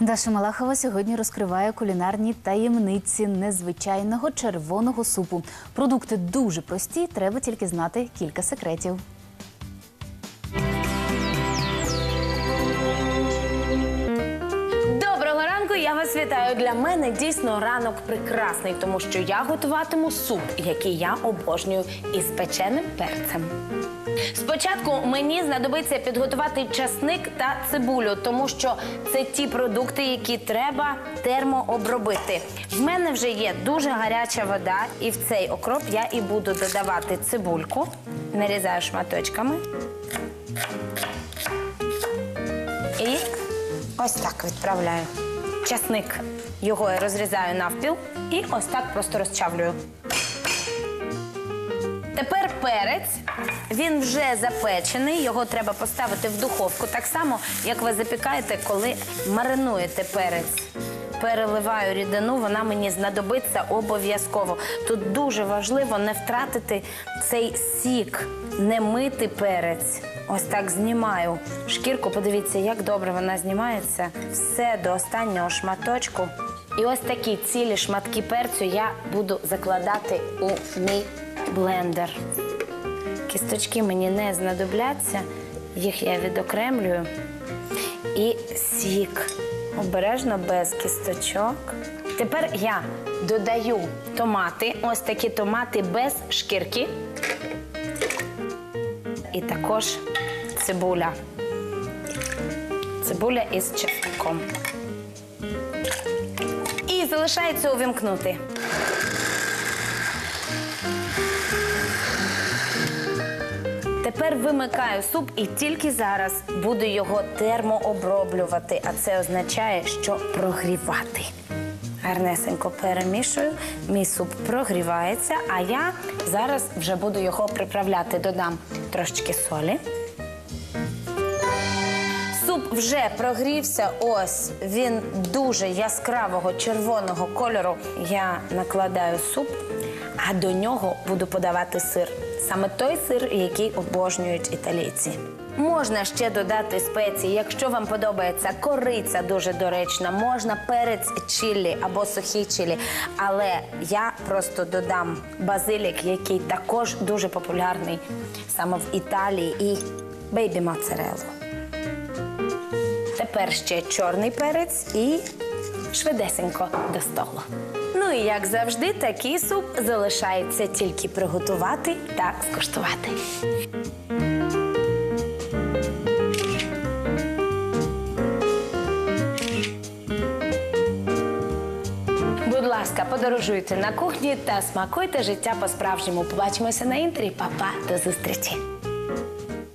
Даша Малахова сьогодні розкриває кулінарні таємниці незвичайного червоного супу. Продукти дуже прості, треба тільки знати кілька секретів. Вас вітаю. Для мене дійсно ранок прекрасний, тому що я готуватиму суп, який я обожнюю, із печеним перцем. Спочатку мені знадобиться підготувати часник та цибулю, тому що це ті продукти, які треба термообробити. В мене вже є дуже гаряча вода, і в цей окроп я і буду додавати цибульку. Нарізаю шматочками. І ось так відправляю. Часник. Його я розрізаю навпіл і ось так просто розчавлюю. Тепер перець. Він вже запечений, його треба поставити в духовку. Так само, як ви запікаєте, коли маринуєте перець. Переливаю рідину, вона мені знадобиться обов'язково. Тут дуже важливо не втратити цей сік, не мити перець. Ось так знімаю шкірку. Подивіться, як добре вона знімається. Все до останнього шматочку. І ось такі цілі шматки перцю я буду закладати у мій блендер. Кісточки мені не знадобляться, їх я відокремлюю. І сік. Обережно без кісточок. Тепер я додаю томати, ось такі томати без шкірки. І також цибуля. Цибуля із чесником. І залишається увімкнути. Тепер вимикаю суп і тільки зараз буду його термооброблювати, а це означає, що прогрівати. Гарнесенько перемішую, мій суп прогрівається, а я зараз вже буду його приправляти. Додам трошечки солі. Суп вже прогрівся. Ось він дуже яскравого червоного кольору. Я накладаю суп, а до нього буду подавати сир. Саме той сир, який обожнюють італійці. Можна ще додати спеції, якщо вам подобається кориця дуже доречна, можна перець чилі або сухий чилі. Але я просто додам базилік, який також дуже популярний саме в Італії, і бейбі моцареллу. Тепер ще чорний перець і швидесенько до столу. Ну і як завжди, такий суп залишається тільки приготувати та скуштувати. Будь ласка, подорожуйте на кухні та смакуйте життя по-справжньому. Побачимося на інтері. Па-па, до зустрічі!